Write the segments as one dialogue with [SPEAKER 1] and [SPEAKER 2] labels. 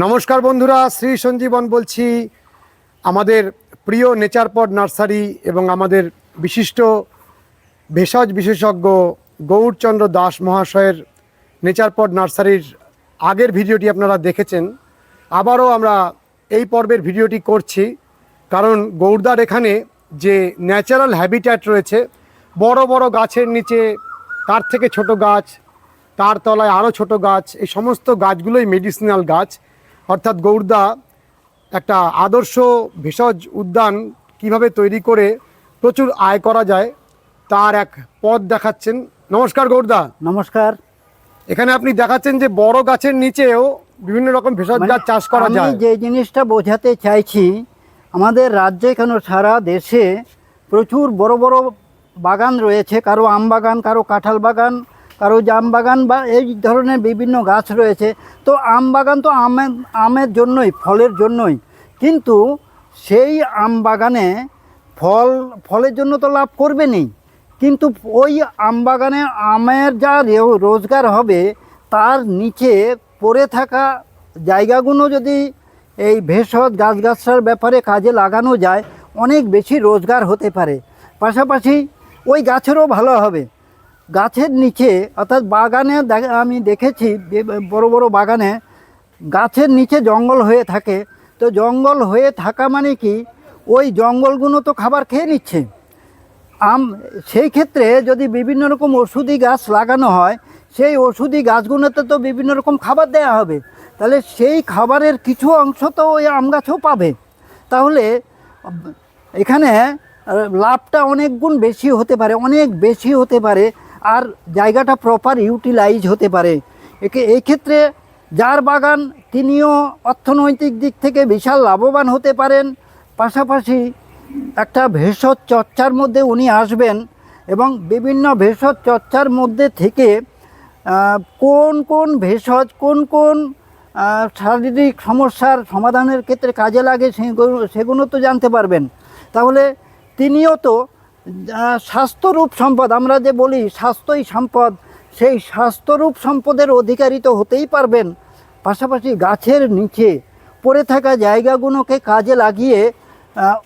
[SPEAKER 1] নমস্কার বন্ধুরা, শ্রী সঞ্জীবন বলছি। আমাদের প্রিয় নেচার পড নার্সারি এবং আমাদের বিশিষ্ট ভেষজ বিশেষজ্ঞ গৌরচন্দ্র দাস মহাশয়ের নেচার পড নার্সারির আগের ভিডিওটি আপনারা দেখেছেন। আবারও আমরা এই পর্বের ভিডিওটি করছি, কারণ গৌরদার এখানে যে ন্যাচারাল হ্যাবিট্যাট রয়েছে, বড় বড় গাছের নিচে, তার থেকে ছোট গাছ, তার তলায় আরও ছোট গাছ, এই সমস্ত গাছগুলোই মেডিসিনাল গাছ। অর্থাৎ গৌরদা একটা আদর্শ ভেষজ উদ্যান কীভাবে তৈরি করে প্রচুর আয় করা যায় তার এক পথ দেখাচ্ছেন। নমস্কার গৌরদা
[SPEAKER 2] নমস্কার।
[SPEAKER 1] এখানে আপনি দেখাচ্ছেন যে বড় গাছের নিচেও বিভিন্ন রকম ভেষজ
[SPEAKER 2] মানে
[SPEAKER 1] গাছ চাষ করা যায়।
[SPEAKER 2] যে জিনিসটা বোঝাতে চাইছি আমাদের রাজ্যে কেন সারা দেশে প্রচুর বড় বড় বাগান রয়েছে কারও আম বাগান কারও কাঁঠাল বাগান কারও জাম বাগান বা এই ধরনের বিভিন্ন গাছ রয়েছে, তো আম বাগান তো আমের আমের জন্যই, ফলের জন্যই। কিন্তু সেই আম বাগানে ফল, ফলের জন্য তো লাভ করবে করবেনই। কিন্তু ওই আম বাগানে আমের যা রোজগার হবে, তার নিচে পড়ে থাকা জায়গাগুলো যদি এই ভেষজ গাছগাছার ব্যাপারে কাজে লাগানো যায়, অনেক বেশি রোজগার হতে পারে। পাশাপাশি ওই গাছেরও ভালো হবে। গাছের নিচে, অর্থাৎ বাগানে আমি দেখেছি বড় বড় বাগানে গাছের নিচে জঙ্গল হয়ে থাকে। তো জঙ্গল হয়ে থাকা মানে কি? ওই জঙ্গলগুলো তো খাবার খেয়ে নিচ্ছে। আম, সেই ক্ষেত্রে যদি বিভিন্ন রকম ওষুধি গাছ লাগানো হয়, সেই ওষুধি গাছগুলোতে তো বিভিন্ন রকম খাবার দেওয়া হবে। তাহলে সেই খাবারের কিছু অংশ তো ওই আম গাছও পাবে। তাহলে, এখানে, লাভটা অনেক গুণ বেশি হতে পারে, অনেক বেশি হতে পারে। আর জায়গাটা প্রপার ইউটিলাইজ হতে পারে। একে এই ক্ষেত্রে যার বাগান, তিনিও অর্থনৈতিক দিক থেকে বিশাল লাভবান হতে পারেন। পাশাপাশি একটা ভেষজ চর্চার মধ্যে উনি আসবেন এবং বিভিন্ন ভেষজ চর্চার মধ্যে থেকে কোন কোন ভেষজ, কোন কোন শারীরিক সমস্যার সমাধানের ক্ষেত্রে কাজে লাগে সেগুলো সেগুলো তো জানতে পারবেন। তাহলে তিনিও তো স্বাস্থ্যরূপ সম্পদ, আমরা যে বলি স্বাস্থ্যই সম্পদ, সেই স্বাস্থ্যরূপ সম্পদের অধিকারী তো হতেই পারবেন। পাশাপাশি গাছের নিচে পড়ে থাকা জায়গাগুলোকে কাজে লাগিয়ে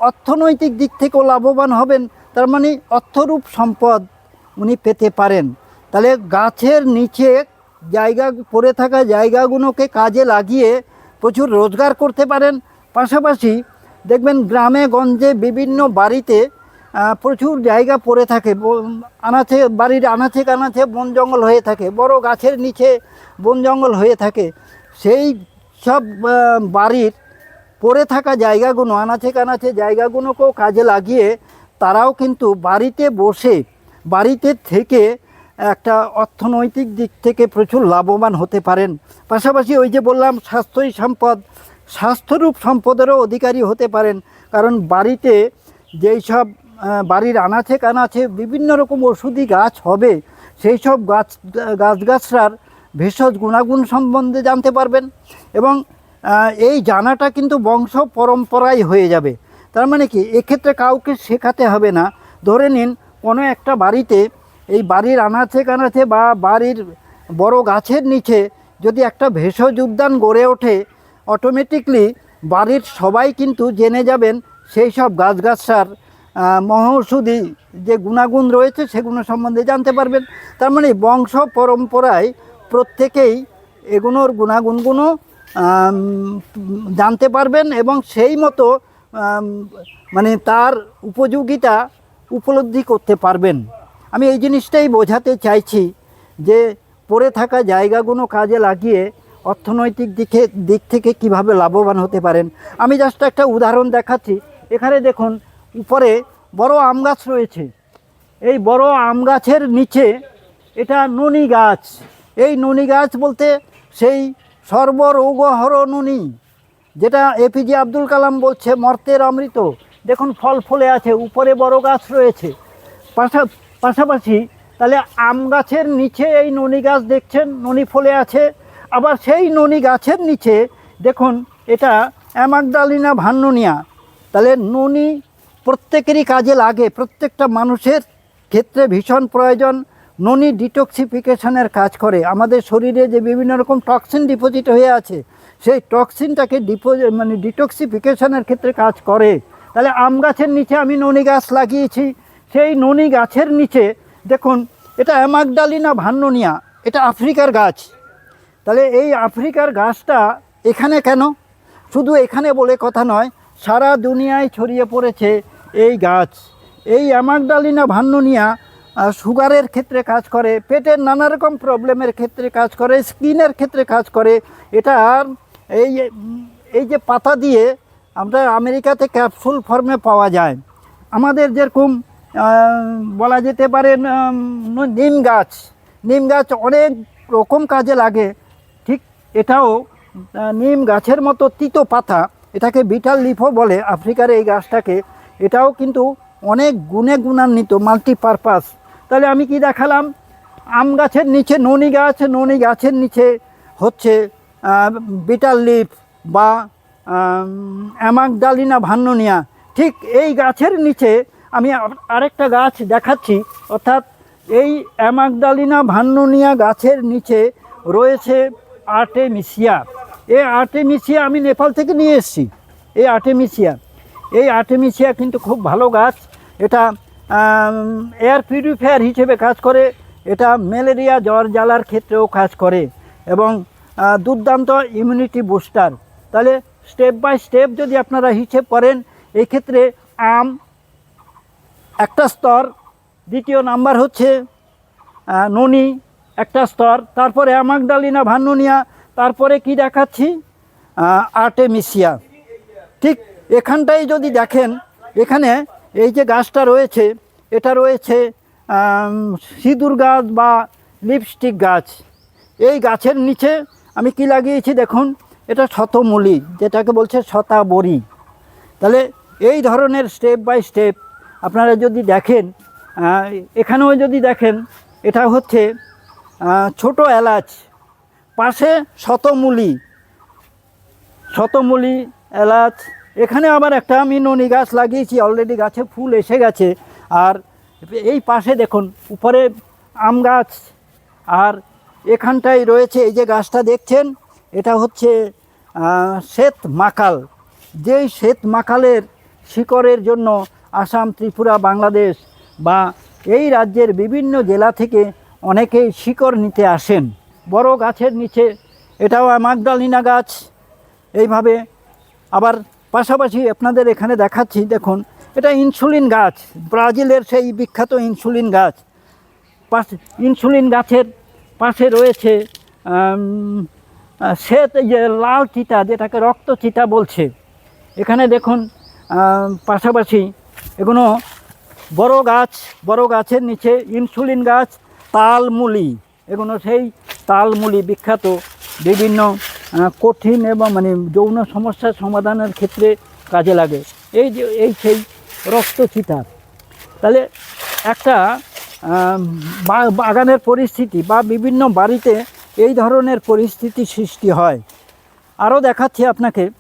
[SPEAKER 2] অর্থনৈতিক দিক থেকেও লাভবান হবেন। তার মানে অর্থরূপ সম্পদ উনি পেতে পারেন। তাহলে গাছের নিচে জায়গা, পড়ে থাকা জায়গাগুলোকে কাজে লাগিয়ে প্রচুর রোজগার করতে পারেন। পাশাপাশি দেখবেন গ্রামে গঞ্জে বিভিন্ন বাড়িতে প্রচুর জায়গা পড়ে থাকে। আনাচে বাড়ির আনাচে কানাচে বন জঙ্গল হয়ে থাকে। বড় গাছের নিচে বন জঙ্গল হয়ে থাকে। সেই সব বাড়ির পড়ে থাকা জায়গাগুলো আনাচে কানাচে জায়গাগুলোকেও কাজে লাগিয়ে তারাও কিন্তু বাড়িতে বসে, বাড়িতে থেকে একটা অর্থনৈতিক দিক থেকে প্রচুর লাভবান হতে পারেন। পাশাপাশি ওই যে বললাম, স্বাস্থ্যই সম্পদ। স্বাস্থ্যরূপ সম্পদেরও অধিকারী হতে পারেন। কারণ বাড়িতে যেই সব বাড়ির আনাচে কানাচে বিভিন্ন রকম ওষুধি গাছ হবে। সেই সব গাছ গাছগাছরার ভেষজ গুণাগুণ সম্বন্ধে জানতে পারবেন এবং এই জানাটা কিন্তু বংশ পরম্পরাই হয়ে যাবে। তার মানে কি, এক্ষেত্রে কাউকে শেখাতে হবে না। ধরে নিন, কোনো একটা বাড়িতে এই বাড়ির আনাচে কানাচে বা বাড়ির বড় গাছের নিচে যদি একটা ভেষজ উদ্যান গড়ে ওঠে অটোমেটিকলি বাড়ির সবাই কিন্তু জেনে যাবেন সেই সব গাছগাছার মহৌষধি যে গুণাগুণ রয়েছে সেগুলো সম্বন্ধে জানতে পারবেন। তার মানে বংশ পরম্পরায় প্রত্যেকেই এগুলোর গুণাগুণগুলো জানতে পারবেন এবং সেই মতো মানে তার উপযোগিতা উপলব্ধি করতে পারবেন। আমি এই জিনিসটাই বোঝাতে চাইছি যে পড়ে থাকা জায়গাগুলো কাজে লাগিয়ে অর্থনৈতিক দিকে, দিক থেকে কীভাবে লাভবান হতে পারেন। আমি জাস্ট একটা উদাহরণ দেখাচ্ছি। এখানে দেখুন উপরে বড় আম গাছ রয়েছে। এই বড় আম গাছের নিচে এটা ননি গাছ। এই ননি গাছ বলতে সেই সর্বরৌগহর ননি, যেটা এপিজে আব্দুল কালাম বলছে মর্তের অমৃত। দেখুন, ফল ফলে আছে, উপরে বড় গাছ রয়েছে। পাশা, পাশাপাশি তাহলে আম গাছের নিচে এই ননি গাছ দেখছেন, ননি ফলে আছে। আবার সেই ননি গাছের নিচে দেখুন, এটা অ্যামাগডালিনা ভান্ননিয়া। তাহলে ননি প্রত্যেকেরই কাজে লাগে, প্রত্যেকটা মানুষের ক্ষেত্রে ভীষণ প্রয়োজন ননি ডিটক্সিফিকেশনের কাজ করে। আমাদের শরীরে যে বিভিন্ন রকম টক্সিন ডিপোজিট হয়ে আছে, সেই টক্সিনটাকে ডিপো মানে ডিটক্সিফিকেশনের ক্ষেত্রে কাজ করে। তাহলে আম গাছের নিচে আমি ননি গাছ লাগিয়েছি, সেই ননি গাছের নিচে দেখুন, এটা অ্যামাগডালিনা ভান্ননিয়া, এটা আফ্রিকার গাছ। তাহলে এই আফ্রিকার গাছটা এখানে কেন? শুধু এখানে বলে কথা নয়, সারা দুনিয়ায় ছড়িয়ে পড়েছে এই গাছ, এই অ্যামাগডালিনা ভান্ননিয়া সুগারের ক্ষেত্রে কাজ করে, পেটের নানা রকম প্রবলেমের ক্ষেত্রে কাজ করে, স্কিনের ক্ষেত্রে কাজ করে, এটা এই এই যে পাতা দিয়ে আমরা আমেরিকাতে ক্যাপসুল ফর্মে পাওয়া যায়। আমাদের যেরকম বলা যেতে পারে নিম গাছ নিম গাছ অনেক রকম কাজে লাগে। ঠিক এটাও নিম গাছের মতো তিতো পাতা, এটাকে বিটাল লিফও বলে আফ্রিকার এই গাছটাকে। এটাও কিন্তু অনেক গুণে গুণান্বিত মাল্টিপারপাস তাহলে আমি কি দেখালাম? আম গাছের নিচে ননি গাছ, ননি গাছের নিচে হচ্ছে বিটাল লিফ বা অ্যামাগডালিনা ভান্ননিয়া। ঠিক এই গাছের নিচে আমি আর- আরেকটা গাছ দেখাচ্ছি, অর্থাৎ এই অ্যামাগডালিনা ভান্ননিয়া গাছের নিচে রয়েছে আর্টেমিসিয়া। এই আর্টেমিসিয়া আমি নেপাল থেকে নিয়ে এসেছি। এই আর্টেমিসিয়া। এই আর্টেমিসিয়া কিন্তু খুব ভালো গাছ। এটা এয়ার পিউরিফায়ার হিসেবে কাজ করে। এটা ম্যালেরিয়া, জ্বর জ্বালার ক্ষেত্রেও কাজ করে এবং দুর্দান্ত ইমিউনিটি বুস্টার তাহলে স্টেপ বাই স্টেপ যদি আপনারা হিসেব করেন এই ক্ষেত্রে আম একটা স্তর, দ্বিতীয় নাম্বার হচ্ছে ননি একটা স্তর, তারপরে আমাগডালিনা ভান্নুনিয়া তারপরে কি দেখাচ্ছি? আর্টেমিসিয়া ঠিক এখানটাই যদি দেখেন, এখানে এই যে গাছটা রয়েছে, এটা রয়েছে সিঁদুর গাছ বা লিপস্টিক গাছ। এই গাছের নিচে আমি কি লাগিয়েছি দেখুন, এটা শতমূলি, যেটাকে বলছে শতাবরী। তাহলে এই ধরনের স্টেপ বাই স্টেপ আপনারা যদি দেখেন এখানেও যদি দেখেন, এটা হচ্ছে ছোট এলাচ, পাশে শতমূলি। শতমূলি এলাচ এখানে আবার একটা আমি ননি গাছ লাগিয়েছি অলরেডি গাছে ফুল এসে গেছে। আর এই পাশে দেখুন, উপরে আম গাছ, আর এখানটায় রয়েছে এই যে গাছটা দেখছেন, এটা হচ্ছে শ্বেত মাকাল যেই শ্বেত মাকালের শিকড়ের জন্য আসাম, ত্রিপুরা, বাংলাদেশ বা এই রাজ্যের বিভিন্ন জেলা থেকে অনেকেই শিকড় নিতে আসেন। বড় গাছের নিচে, এটাও মাগডালিনা গাছ। এইভাবে আবার পাশাপাশি আপনাদের এখানে দেখাচ্ছি, দেখুন, এটা ইনসুলিন গাছ, ব্রাজিলের সেই বিখ্যাত ইনসুলিন গাছ। পাশে, ইনসুলিন গাছের পাশে রয়েছে শ্বেত যে লাল চিতা যেটাকে রক্ত চিতা বলছে। এখানে দেখুন পাশাপাশি এগুলো বড় গাছ, বড় গাছের নিচে ইনসুলিন গাছ, তালমুলি। এগুলো সেই তালমুলি বিখ্যাত বিভিন্ন কঠিন এবং মানে যৌন সমস্যার সমাধানের ক্ষেত্রে কাজে লাগে। এই যে এই সেই রক্তচিতা তাহলে একটা বা- বাগানের পরিস্থিতি বা বিভিন্ন বাড়িতে এই ধরনের পরিস্থিতি সৃষ্টি হয়। আরও দেখাচ্ছি আপনাকে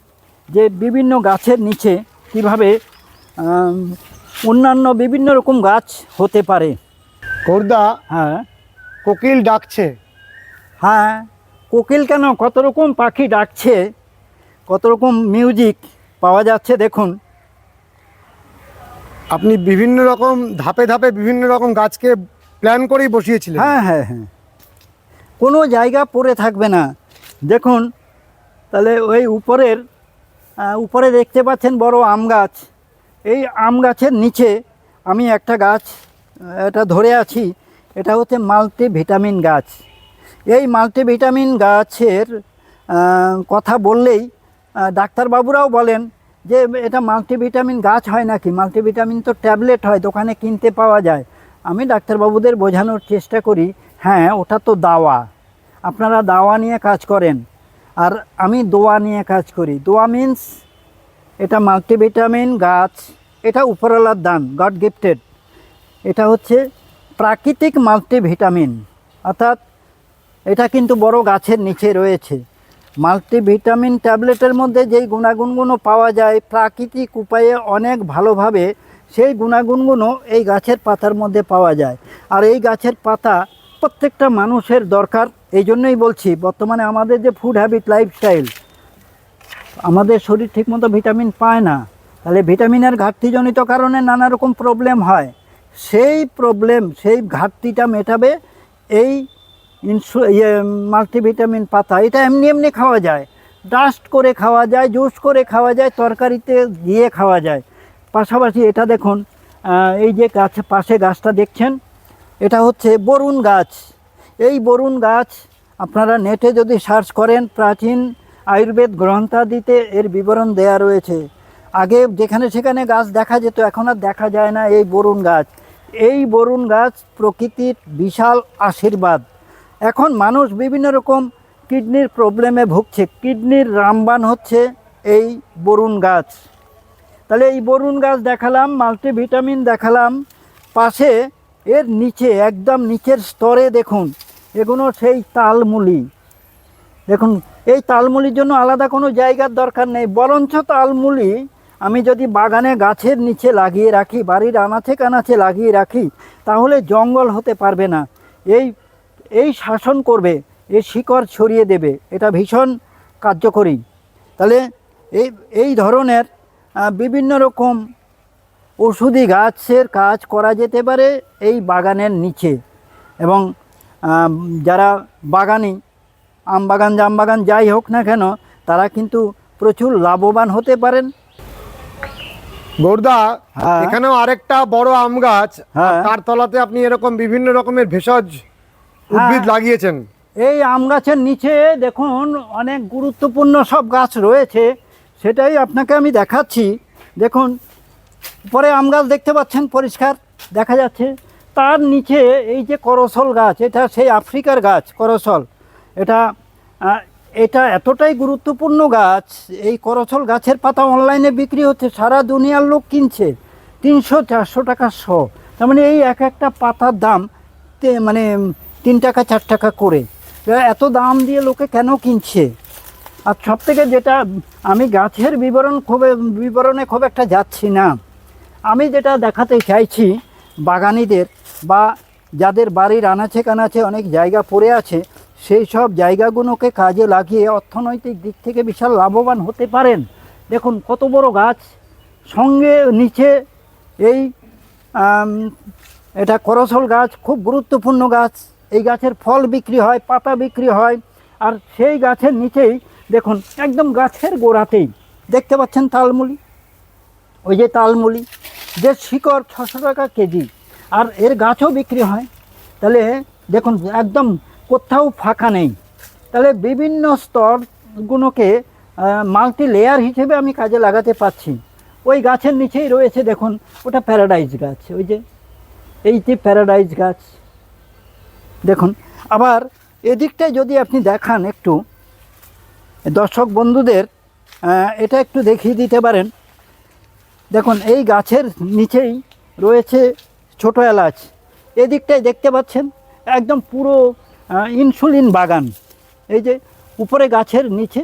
[SPEAKER 2] যে বিভিন্ন গাছের নিচে কীভাবে অন্যান্য বিভিন্ন রকম গাছ হতে পারে।
[SPEAKER 1] খোর্দা
[SPEAKER 2] হ্যাঁ।
[SPEAKER 1] কোকিল ডাকছে।
[SPEAKER 2] হ্যাঁ। কোকিল কেন? কত রকম পাখি ডাকছে? কত রকম মিউজিক পাওয়া যাচ্ছে দেখুন।
[SPEAKER 1] আপনি বিভিন্ন রকম ধাপে ধাপে বিভিন্ন রকম গাছকে প্ল্যান করেই বসিয়েছিলেন।
[SPEAKER 2] হ্যাঁ হ্যাঁ হ্যাঁ। কোনো জায়গা পড়ে থাকবে না। দেখুন তাহলে ওই উপরের উপরে দেখতে পাচ্ছেন বড় আম গাছ। এই আম গাছের নিচে আমি একটা গাছ এটা ধরে আছি এটা হচ্ছে মাল্টি ভিটামিন গাছ। এই মাল্টিভিটামিন গাছের কথা বললেই ডাক্তারবাবুরাও বলেন যে এটা মাল্টিভিটামিন গাছ হয় নাকি? মাল্টিভিটামিন তো ট্যাবলেট হয়, দোকানে কিনতে পাওয়া যায়। আমি ডাক্তারবাবুদের বোঝানোর চেষ্টা করি হ্যাঁ ওটা তো দাওয়া। আপনারা দাওয়া নিয়ে কাজ করেন, আর আমি দোয়া নিয়ে কাজ করি। দোয়া মিন্স এটা মাল্টিভিটামিন গাছ, এটা উপরওয়ালার দান, গড গিফটেড। এটা হচ্ছে প্রাকৃতিক মাল্টিভিটামিন, অর্থাৎ এটা কিন্তু বড় গাছের নিচে রয়েছে। মাল্টিভিটামিন ট্যাবলেটের মধ্যে যেই গুণাগুণগুলো পাওয়া যায়, প্রাকৃতিক উপায়ে অনেক ভালোভাবে সেই গুণাগুণগুলো এই গাছের পাতার মধ্যে পাওয়া যায়। আর এই গাছের পাতা প্রত্যেকটা মানুষের দরকার, এই জন্যই বলছি, বর্তমানে আমাদের যে ফুড হ্যাবিট লাইফস্টাইল আমাদের শরীর ঠিকমতো ভিটামিন পায় না। তাহলে ভিটামিনের ঘাটতিজনিত কারণে নানা রকম প্রবলেম হয়। সেই প্রবলেম সেই ঘাটতিটা মেটাবে এই ইনসু ইয়ে মাল্টিভিটামিন পাতা, এটা এমনি এমনি খাওয়া যায়। ডাস্ট করে খাওয়া যায়, জুস করে খাওয়া যায়, তরকারিতে দিয়ে খাওয়া যায়। পাশাপাশি এটা দেখুন এই যে গাছ পাশে গাছটা দেখছেন, এটা হচ্ছে বরুণ গাছ। এই বরুণ গাছ আপনারা নেটে যদি সার্চ করেন, প্রাচীন আয়ুর্বেদ গ্রন্থাদিতে এর বিবরণ দেয়া রয়েছে। আগে যেখানে সেখানে গাছ দেখা যেত, এখন আর দেখা যায় না এই বরুণ গাছ। এই বরুণ গাছ প্রকৃতির বিশাল আশীর্বাদ। এখন মানুষ বিভিন্ন রকম কিডনির প্রবলেমে ভুগছে। কিডনির রামবান হচ্ছে এই বরুণ গাছ। তাহলে এই বরুণ গাছ দেখালাম, মাল্টিভিটামিন দেখালাম। পাশে এর নিচে, একদম নিচের স্তরে দেখুন, এগুলো সেই তালমুলি। দেখুন, এই তালমুলির জন্য আলাদা কোনো জায়গার দরকার নেই, বরঞ্চ তালমুলি আমি যদি বাগানে গাছের নিচে লাগিয়ে রাখি, বাড়ির আনাচে কানাচে লাগিয়ে রাখি, তাহলে জঙ্গল হতে পারবে না। এই এই শাসন করবে এই শিকড় ছড়িয়ে দেবে এটা ভীষণ কার্যকরী তাহলে এই এই ধরনের বিভিন্ন রকম ওষুধি গাছের কাজ করা যেতে পারে এই বাগানের নিচে এবং যারা বাগানি আম বাগান জাম বাগান যাই হোক না কেন তারা কিন্তু প্রচুর লাভবান হতে পারেন
[SPEAKER 1] গৌরদা
[SPEAKER 2] হ্যাঁ।
[SPEAKER 1] এখানেও আরেকটা বড় আম গাছ
[SPEAKER 2] হ্যাঁ।
[SPEAKER 1] তার তলাতে আপনি এরকম বিভিন্ন রকমের ভেষজ উদ্ভিদ
[SPEAKER 2] হ্যাঁ।
[SPEAKER 1] লাগিয়েছেন।
[SPEAKER 2] এই আম গাছের নিচে দেখুন অনেক গুরুত্বপূর্ণ সব গাছ রয়েছে। সেটাই আপনাকে আমি দেখাচ্ছি। দেখুন পরে আম গাছ দেখতে পাচ্ছেন পরিষ্কার দেখা যাচ্ছে। তার নিচে এই যে করসল গাছ এটা সেই আফ্রিকার গাছ করসল। এটা এটা এতটাই গুরুত্বপূর্ণ গাছ এই করসল গাছের পাতা অনলাইনে বিক্রি হচ্ছে সারা দুনিয়ার লোক কিনছে। তিনশো চারশো টাকা শ। তার মানে এই এক একটা পাতার দাম তে- মানে তিন টাকা, চার টাকা করে। এত দাম দিয়ে লোকে কেন কিনছে? আর সব থেকে যেটা আমি গাছের বিবরণ খুব, বিবরণে খুব একটা যাচ্ছি না। আমি যেটা দেখাতে চাইছি, বাগানিদের বা যাদের বাড়ির আনাচে কানাচে অনেক জায়গা পড়ে আছে, সেই সব জায়গাগুলোকে কাজে লাগিয়ে অর্থনৈতিক দিক থেকে বিশাল লাভবান হতে পারেন। দেখুন, কত বড় গাছ। সঙ্গে নিচে এই এটা করসল গাছ, খুব গুরুত্বপূর্ণ গাছ। এই গাছের ফল বিক্রি হয়, পাতা বিক্রি হয়, আর সেই গাছের নিচেই দেখুন, একদম গাছের গোড়াতেই দেখতে পাচ্ছেন তালমুলি। ওই যে তালমুলি, যে শিকড় ছশো টাকা কেজি, আর এর গাছও বিক্রি হয়। তাহলে দেখুন, একদম কোথাও ফাঁকা নেই। তাহলে বিভিন্ন স্তরগুলোকে মাল্টি লেয়ার হিসেবে আমি কাজে লাগাতে পারছি। ওই গাছের নিচেই রয়েছে, দেখুন, ওটা প্যারাডাইজ গাছ। ওই যে, এই যে প্যারাডাইজ গাছ। দেখুন, আবার এদিকটায় যদি আপনি দেখান একটু, দর্শক বন্ধুদের এটা একটু দেখিয়ে দিতে পারেন। দেখুন, এই গাছের নিচেই রয়েছে ছোট এলাচ। এদিকটায় দেখতে পাচ্ছেন, একদম পুরো ইনসুলিন বাগান। এই যে উপরে গাছের নিচে,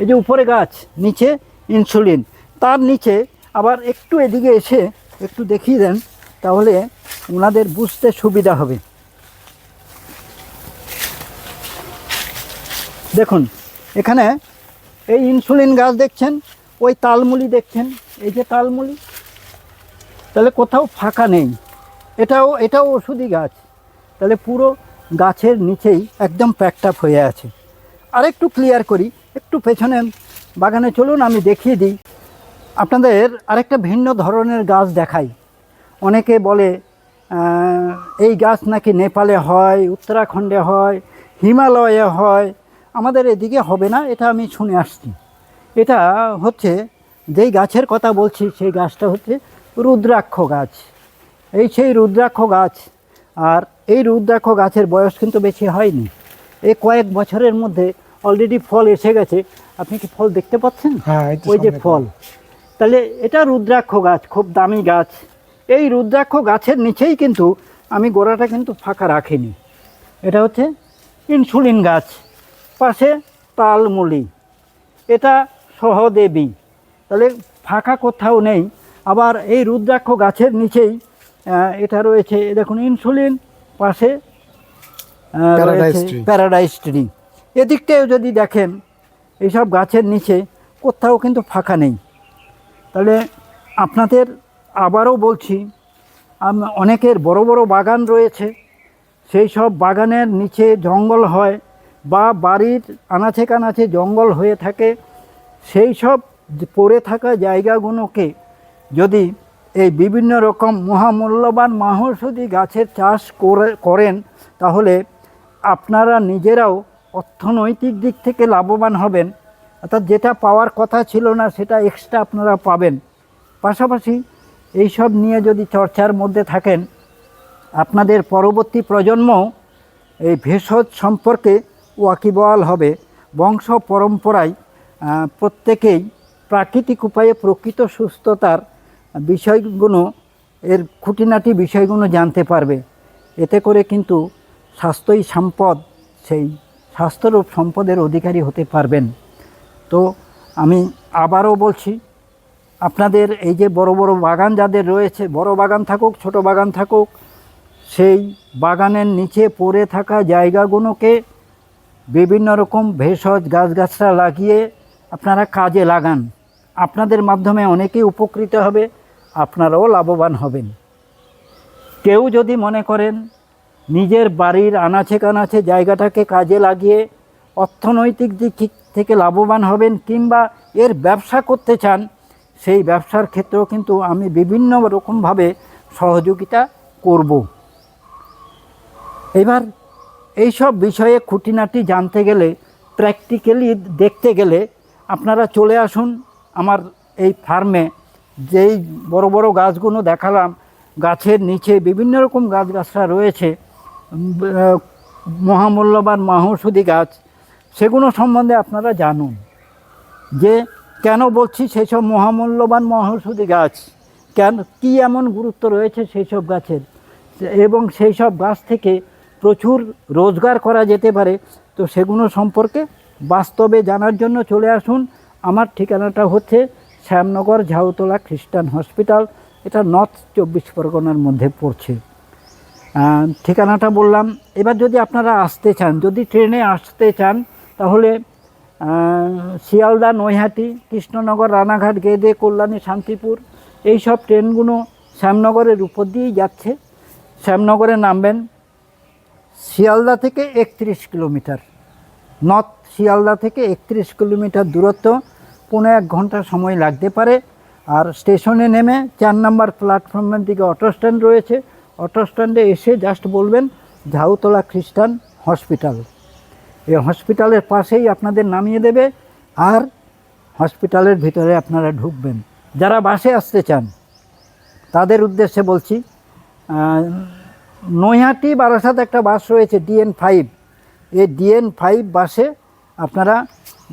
[SPEAKER 2] এই যে উপরে গাছ, নিচে ইনসুলিন। তার নিচে আবার একটু এদিকে এসে একটু দেখিয়ে দেন, তাহলে ওনাদের বুঝতে সুবিধা হবে। দেখুন, এখানে এই ইনসুলিন গাছ দেখছেন, ওই তালমুলি দেখছেন, এই যে তালমুলি, তাহলে কোথাও ফাঁকা নেই। এটাও এটাও ওষুধি গাছ। তাহলে পুরো গাছের নিচেই একদম প্যাকটাপ হয়ে আছে। আরেকটু ক্লিয়ার করি, একটু পেছনে বাগানে চলুন, আমি দেখিয়ে দিই। আপনাদের আরেকটা ভিন্ন ধরনের গাছ দেখাই। অনেকে বলে এই গাছ নাকি নেপালে হয়, উত্তরাখণ্ডে হয়, হিমালয়ে হয় আমাদের এদিকে হবে না এটা আমি শুনে আসছি। এটা হচ্ছে যেই গাছের কথা বলছি সেই গাছটা হচ্ছে রুদ্রাক্ষ গাছ। এই সেই রুদ্রাক্ষ গাছ আর এই রুদ্রাক্ষ গাছের বয়স কিন্তু বেশি হয়নি। এই কয়েক বছরের মধ্যে অলরেডি ফল এসে গেছে। আপনি কি ফল দেখতে পাচ্ছেন?
[SPEAKER 1] হ্যাঁ,
[SPEAKER 2] ওই যে ফল। তাহলে এটা রুদ্রাক্ষ গাছ খুব দামি গাছ। এই রুদ্রাক্ষ গাছের নিচেই কিন্তু আমি গোড়াটা কিন্তু ফাঁকা রাখিনি। এটা হচ্ছে ইনসুলিন গাছ। পাশে তালমুলি। এটা সহদেবী। তাহলে ফাঁকা কোথাও নেই। আবার এই রুদ্রাক্ষ গাছের নিচেই এটা রয়েছে দেখুন ইনসুলিন পাশে। প্যারাডাইস ট্রি এদিকটাও যদি দেখেন এইসব গাছের নিচে কোথাও কিন্তু ফাঁকা নেই। তাহলে আপনাদের আবারও বলছি অনেকের বড় বড় বাগান রয়েছে। সেই সব বাগানের নিচে জঙ্গল হয় বা বাড়ির আনাচে কানাচে জঙ্গল হয়ে থাকে, সেই সব পড়ে থাকা জায়গাগুলোকে যদি এই বিভিন্ন রকম মহামূল্যবান মাহৌষধি গাছের চাষ করে, করেন, তাহলে আপনারা নিজেরাও অর্থনৈতিক দিক থেকে লাভবান হবেন। অর্থাৎ যেটা পাওয়ার কথা ছিল না, সেটা এক্সট্রা আপনারা পাবেন। পাশাপাশি এইসব নিয়ে যদি চর্চার মধ্যে থাকেন, আপনাদের পরবর্তী প্রজন্ম এই ভেষজ সম্পর্কে ওয়াকিবহাল হবে। বংশ পরম্পরায় প্রত্যেকেই প্রাকৃতিক উপায়ে প্রকৃত সুস্থতার বিষয়গুলো এর খুঁটিনাটি বিষয়গুলো জানতে পারবে। এতে করে কিন্তু স্বাস্থ্যই সম্পদ, সেই স্বাস্থ্যরূপ সম্পদের অধিকারী হতে পারবেন। তো আমি আবারও বলছি, আপনাদের এই যে বড় বড় বাগান যাদের রয়েছে, বড় বাগান থাকুক, ছোট বাগান থাকুক, সেই বাগানের নিচে পড়ে থাকা জায়গাগুলোকে বিভিন্ন রকম ভেষজ গাছগাছরা লাগিয়ে আপনারা কাজে লাগান। আপনাদের মাধ্যমে অনেকেই উপকৃত হবে, আপনারাও লাভবান হবেন। কেউ যদি মনে করেন নিজের বাড়ির আনাচে কানাচে জায়গাটাকে কাজে লাগিয়ে অর্থনৈতিক দিক থেকে লাভবান হবেন কিংবা এর ব্যবসা করতে চান, সেই ব্যবসার ক্ষেত্রেও কিন্তু আমি বিভিন্ন রকমভাবে সহযোগিতা করব। এবার এইসব বিষয়ে খুঁটিনাটি জানতে গেলে প্র্যাকটিক্যালি দেখতে গেলে আপনারা চলে আসুন আমার এই ফার্মে যেই বড় বড় গাছগুলো দেখালাম, গাছের নিচে বিভিন্ন রকম গাছ গাছগাছরা রয়েছে মহামূল্যবান মাহৌষধি গাছ, সেগুলো সম্বন্ধে আপনারা জানুন। যে কেন বলছি সেই সব মহামূল্যবান মহৌষধি গাছ, কেন, কী এমন গুরুত্ব রয়েছে সেই সব গাছের? এবং সেই সব গাছ থেকে প্রচুর রোজগার করা যেতে পারে, তো সেগুলো সম্পর্কে বাস্তবে জানার জন্য চলে আসুন। আমার ঠিকানাটা হচ্ছে শ্যামনগর ঝাউতলা খ্রিস্টান হসপিটাল। এটা নর্থ চব্বিশ পরগনার মধ্যে পড়ছে। ঠিকানাটা বললাম। এবার যদি আপনারা আসতে চান, যদি ট্রেনে আসতে চান, তাহলে শিয়ালদা, নৈহাটি, কৃষ্ণনগর, রানাঘাট, গেদে, কল্যাণী, শান্তিপুর এই সব ট্রেনগুলো শ্যামনগরের উপর দিয়েই যাচ্ছে। শ্যামনগরে নামবেন। শিয়ালদা থেকে একত্রিশ কিলোমিটার। নর্থ শিয়ালদা থেকে একত্রিশ কিলোমিটার দূরত্ব পনেরো এক ঘণ্টা সময় লাগতে পারে। আর স্টেশনে নেমে চার নাম্বার প্ল্যাটফর্মের দিকে অটো স্ট্যান্ড রয়েছে। অটো স্ট্যান্ডে এসে জাস্ট বলবেন, ঝাউতলা খ্রিস্টান হসপিটাল। এই হসপিটালের পাশেই আপনাদের নামিয়ে দেবে আর হসপিটালের ভিতরে আপনারা ঢুকবেন। যারা বাসে আসতে চান, তাদের উদ্দেশ্যে বলছি নৈহাটি বারাসাত একটা বাস রয়েছে ডিএন ফাইভ। এই ডিএন ফাইভ বাসে আপনারা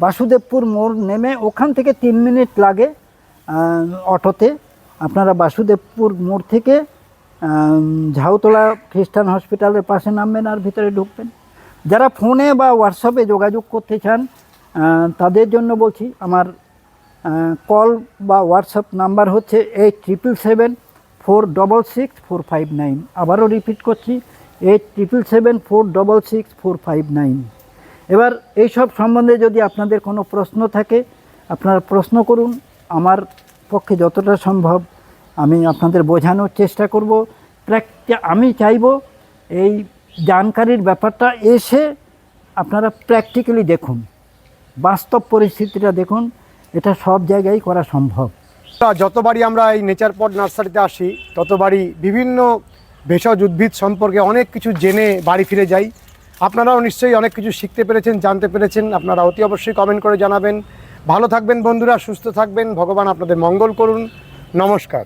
[SPEAKER 2] বাসুদেবপুর মোড় নেমে ওখান থেকে তিন মিনিট লাগে অটোতে। আপনারা বাসুদেবপুর মোড় থেকে ঝাউতলা খ্রিস্টান হসপিটালের পাশে নামবেন আর ভিতরে ঢুকবেন। যারা ফোনে বা হোয়াটসঅ্যাপে যোগাযোগ করতে চান তাদের জন্য বলছি, আমার কল বা হোয়াটসঅ্যাপ নাম্বার হচ্ছে eight triple seven four double six four five nine আবারও রিপিট করছি eight triple seven four double six four five nine এবার এইসব সম্বন্ধে যদি আপনাদের কোনো প্রশ্ন থাকে, আপনারা প্রশ্ন করুন। আমার পক্ষে যতটা সম্ভব আমি আপনাদের বোঝানোর চেষ্টা করব। আমি চাইব এই জানকারির ব্যাপারটা এসে আপনারা প্র্যাকটিক্যালি দেখুন। বাস্তব পরিস্থিতিটা দেখুন। এটা সব জায়গায় করা সম্ভব।
[SPEAKER 1] যতবারই আমরা এই নেচার পট নার্সারিতে আসি, ততবারই বিভিন্ন ভেষজ উদ্ভিদ সম্পর্কে অনেক কিছু জেনে বাড়ি ফিরে যাই। আপনারাও নিশ্চয়ই অনেক কিছু শিখতে পেরেছেন, জানতে পেরেছেন। আপনারা অতি অবশ্যই কমেন্ট করে জানাবেন। ভালো থাকবেন বন্ধুরা, সুস্থ থাকবেন। ভগবান আপনাদের মঙ্গল করুন। নমস্কার।